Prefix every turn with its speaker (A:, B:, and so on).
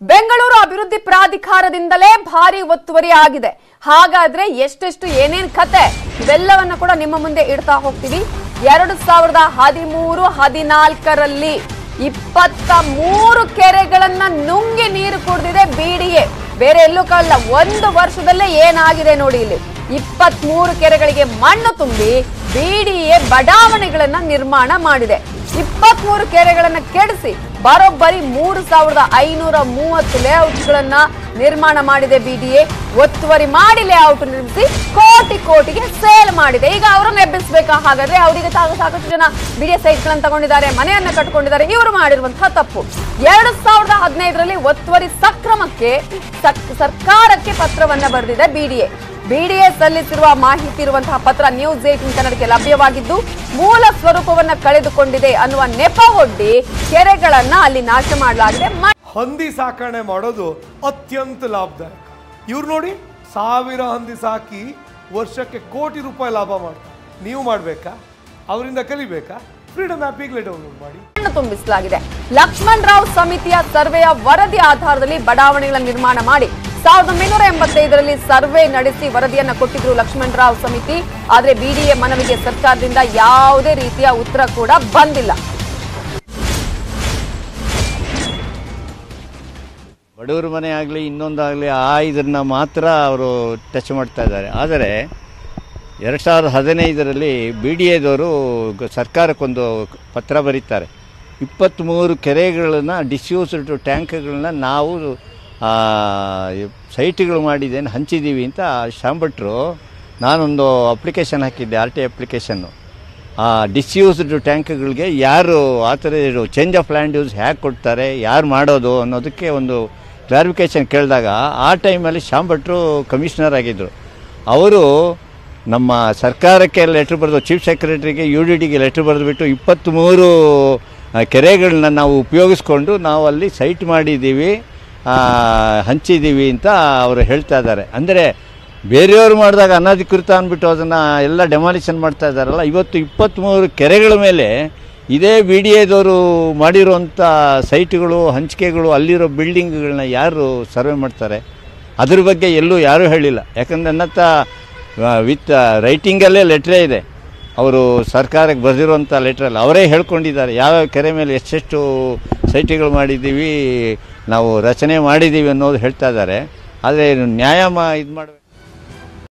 A: ಬೆಂಗಳೂರು ಅಭಿವೃದ್ಧಿ ಪ್ರಾಧಿಕಾರದಿಂದಲೇ ಭಾರಿ ಒತ್ತುವರಿ ಆಗಿದೆ. ಹಾಗಾದ್ರೆ ಎಷ್ಟೆಷ್ಟು ಏನೇನ್ ಕತೆ? ಇವೆಲ್ಲವನ್ನ ಕೂಡ ನಿಮ್ಮ ಮುಂದೆ ಇಡ್ತಾ ಹೋಗ್ತೀವಿ. ಎರಡು ಸಾವಿರದ ಹದಿಮೂರು, ಹದಿನಾಲ್ಕರಲ್ಲಿ ಇಪ್ಪತ್ತ ಮೂರು ಕೆರೆಗಳನ್ನ ನುಂಗಿ ನೀರು ಕುಡಿದಿದೆ ಬಿಡಿಎ ಬೇರೆ ಎಲ್ಲೂ ಕಲ್ಲ ಒಂದು ವರ್ಷದಲ್ಲೇ ಏನಾಗಿದೆ ನೋಡಿ ಇಲ್ಲಿ. ಇಪ್ಪತ್ತ್ ಮೂರು ಕೆರೆಗಳಿಗೆ ಮಣ್ಣು ತುಂಬಿ ಬಿಡಿಎ ಬಡಾವಣೆಗಳನ್ನ ನಿರ್ಮಾಣ ಮಾಡಿದೆ. ಇಪ್ಪತ್ತ್ ಕೆರೆಗಳನ್ನು ಕೆಡಿಸಿ ಬರೋಬ್ಬರಿ ಮೂರು ಸಾವಿರದ ಐನೂರ ಮೂವತ್ತು ಲೇಔಟ್ಗಳನ್ನ ನಿರ್ಮಾಣ ಮಾಡಿದೆ ಬಿಡಿಎ. ಒತ್ತುವರಿ ಮಾಡಿ ಲೇಔಟ್ ನಿರ್ಮಿಸಿ ಕೋಟಿ ಕೋಟಿಗೆ ಸೇಲ್ ಮಾಡಿದೆ. ಈಗ ಅವರನ್ನು ಎಬ್ಬಿಸಬೇಕಾ? ಹಾಗಾದ್ರೆ ಅವರಿಗೆ ಸಾಕಷ್ಟು ಜನ ಬಿಡಿಎ ಸೈಟ್ಗಳನ್ನ ತಗೊಂಡಿದ್ದಾರೆ, ಮನೆಯನ್ನ ಕಟ್ಕೊಂಡಿದ್ದಾರೆ. ಇವರು ಮಾಡಿರುವಂತಹ ತಪ್ಪು. ಎರಡು ಸಾವಿರದ ಹದಿನೈದರಲ್ಲಿ ಒತ್ತುವರಿ ಸಕ್ರಮಕ್ಕೆ ಸಕ್- ಸರ್ಕಾರಕ್ಕೆ ಪತ್ರವನ್ನ ಬರೆದಿದೆ ಬಿಡಿಎ. ಬಿಡಿಎ ಸಲ್ಲಿಸಿರುವ ಮಾಹಿತಿ ಇರುವಂತಹ ಪತ್ರ ನ್ಯೂಸ್ ಏಟಿನ್ ಕನ್ನಡಕ್ಕೆ ಲಭ್ಯವಾಗಿದ್ದು ಮೂಲ ಸ್ವರೂಪವನ್ನ ಕಳೆದುಕೊಂಡಿದೆ ಅನ್ನುವ ನೆಪ ಒಡ್ಡಿ ಕೆರೆಗಳನ್ನ ಅಲ್ಲಿ ನಾಶ ಮಾಡಲಾಗಿದೆ.
B: ಹಂದಿ ಸಾಕಣೆ ಮಾಡೋದು ಅತ್ಯಂತ ಲಾಭದಾಯಕ. ಇವ್ರು ನೋಡಿ ಸಾವಿರ ಹಂದಿ ಸಾಕಿ ವರ್ಷಕ್ಕೆ ಕೋಟಿ ರೂಪಾಯಿ ಲಾಭ ಮಾಡ್ತಾರೆ. ನೀವು ಮಾಡಬೇಕಾ? ಅವರಿಂದ ಕಲಿಬೇಕಾ? ಫ್ರೀಡಮ್ ಆಪ್ ಈಗಲೇ ಡೌನ್ಲೋಡ್ ಮಾಡಿ.
A: ತುಂಬಿಸಲಾಗಿದೆ. ಲಕ್ಷ್ಮಣ್ ರಾವ್ ಸಮಿತಿಯ ಸರ್ವೆಯ ವರದಿ ಆಧಾರದಲ್ಲಿ ಬಡಾವಣೆಗಳ ನಿರ್ಮಾಣ ಮಾಡಿ. ಸಾವಿರದ ಒಂಬೈನೂರ ಎಂಬತ್ತೈದರಲ್ಲಿ ಸರ್ವೆ ನಡೆಸಿ ವರದಿಯನ್ನು ಕೊಟ್ಟಿದ್ರು ಲಕ್ಷ್ಮಣರಾವ್ ಸಮಿತಿ. ಆದರೆ ಬಿಡಿಎ ಮನವಿಗೆ ಸರ್ಕಾರದಿಂದ ಯಾವುದೇ ರೀತಿಯ ಉತ್ತರ ಕೂಡ ಬಂದಿಲ್ಲ.
C: ಬಡವರ ಮನೆ ಆಗಲಿ ಇನ್ನೊಂದಾಗಲಿ ಆ ಇದನ್ನು ಮಾತ್ರ ಅವರು ಟಚ್ ಮಾಡ್ತಾ ಇದ್ದಾರೆ. ಆದರೆ ಎರಡು ಸಾವಿರದ ಹದಿನೈದರಲ್ಲಿ ಬಿ ಡಿ ಎದವರು ಸರ್ಕಾರಕ್ಕೊಂದು ಪತ್ರ ಬರೀತಾರೆ. ಇಪ್ಪತ್ತ್ಮೂರು ಕೆರೆಗಳನ್ನು, ಡಿಸ್ಯೂಸ್ಡ್ ಟ್ಯಾಂಕ್ಗಳನ್ನ ನಾವು ಸೈಟ್ಗಳು ಮಾಡಿದ್ದೇನು ಹಂಚಿದ್ದೀವಿ ಅಂತ ಶಾಂಭಟ್ರು, ನಾನೊಂದು ಅಪ್ಲಿಕೇಶನ್ ಹಾಕಿದ್ದೆ, ಆರ್ ಟಿ ಅಪ್ಲಿಕೇಶನ್ನು ಆ ಡಿಸ್ಯೂಸ್ಡ್ ಟ್ಯಾಂಕ್ಗಳಿಗೆ ಯಾರು ಆ ಥರ ಚೇಂಜ್ ಆಫ್ ಲ್ಯಾಂಡ್ ಯೂಸ್ ಹೇಗೆ ಕೊಡ್ತಾರೆ, ಯಾರು ಮಾಡೋದು ಅನ್ನೋದಕ್ಕೆ ಒಂದು ಕ್ಲಾರಿಫಿಕೇಷನ್ ಕೇಳಿದಾಗ ಆ ಟೈಮಲ್ಲಿ ಶಾಂಭಟ್ರು ಕಮಿಷನರ್ ಆಗಿದ್ದರು ಅವರು ನಮ್ಮ ಸರ್ಕಾರಕ್ಕೆ ಲೆಟ್ರ್ ಬರೆದು ಚೀಫ್ ಸೆಕ್ರೆಟರಿಗೆ ಯು ಡಿ ಡಿಗೆ ಲೆಟ್ರ್ ಬರೆದುಬಿಟ್ಟು ಇಪ್ಪತ್ತ್ಮೂರು ಕೆರೆಗಳನ್ನ ನಾವು ಉಪಯೋಗಿಸ್ಕೊಂಡು ನಾವು ಅಲ್ಲಿ ಸೈಟ್ ಮಾಡಿದ್ದೀವಿ. ಹಂಚಿದ್ದೀವಿ ಅಂತ ಅವರು ಹೇಳ್ತಾ ಇದ್ದಾರೆ. ಅಂದರೆ ಬೇರೆಯವರು ಮಾಡಿದಾಗ ಅನಧಿಕೃತ ಅಂದ್ಬಿಟ್ಟು ಅದನ್ನು ಎಲ್ಲ ಡೆಮಾಲಿಷನ್ ಮಾಡ್ತಾ ಇದ್ದಾರಲ್ಲ, ಇವತ್ತು ಇಪ್ಪತ್ತ್ಮೂರು ಕೆರೆಗಳ ಮೇಲೆ ಇದೇ ಬಿ ಡಿ ಎದವರು ಮಾಡಿರುವಂಥ ಸೈಟ್ಗಳು, ಹಂಚಿಕೆಗಳು, ಅಲ್ಲಿರೋ ಬಿಲ್ಡಿಂಗ್ಗಳನ್ನ ಯಾರು ಸರ್ವೆ ಮಾಡ್ತಾರೆ? ಅದ್ರ ಬಗ್ಗೆ ಎಲ್ಲೂ ಯಾರೂ ಹೇಳಿಲ್ಲ. ಯಾಕಂದರೆ ನನ್ನತ್ತ ವಿತ್ ರೈಟಿಂಗಲ್ಲೇ ಲೆಟ್ರೇ ಇದೆ. ಅವರು ಸರ್ಕಾರಕ್ಕೆ ಬರೆದಿರುವಂಥ ಲೆಟ್ರಲ್ಲಿ ಅವರೇ ಹೇಳ್ಕೊಂಡಿದ್ದಾರೆ. ಯಾವ್ಯಾವ ಕೆರೆ ಮೇಲೆ ಎಷ್ಟೆಷ್ಟು ಸೈಟ್ಗಳು ಮಾಡಿದ್ದೀವಿ ನಾವು ರಚನೆ ಮಾಡಿದ್ದೀವಿ ಅನ್ನೋದು ಹೇಳ್ತಾ ಇದ್ದಾರೆ. ಆದರೆ ನ್ಯಾಯ ಇದು ಮಾಡಬೇಕು